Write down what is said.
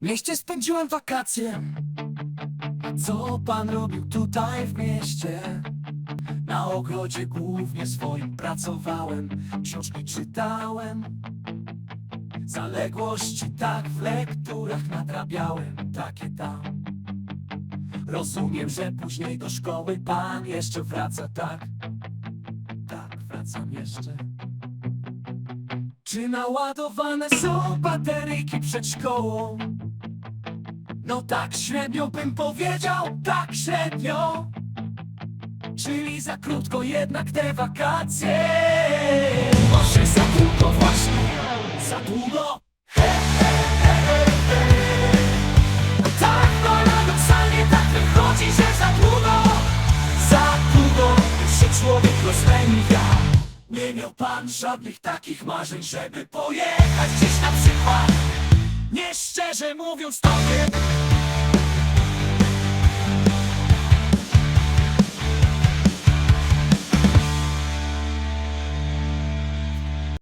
W mieście spędziłem wakacje co pan robił tutaj w mieście? Na ogrodzie głównie swoim pracowałem Książki czytałem Zaległości tak w lekturach nadrabiałem Takie tam Rozumiem, że później do szkoły pan jeszcze wraca, tak? Tak, wracam jeszcze Czy naładowane są bateryjki przed szkołą? No tak średnio bym powiedział, tak średnio. Czyli za krótko jednak te wakacje. Może za długo właśnie, za długo. He, he, he, he, he. No tak paradoksalnie tak wychodzi, że za długo. Za długo już się człowiek rozlęga Nie miał pan żadnych takich marzeń, żeby pojechać gdzieś na przykład. Nie szczerze mówiąc to wiem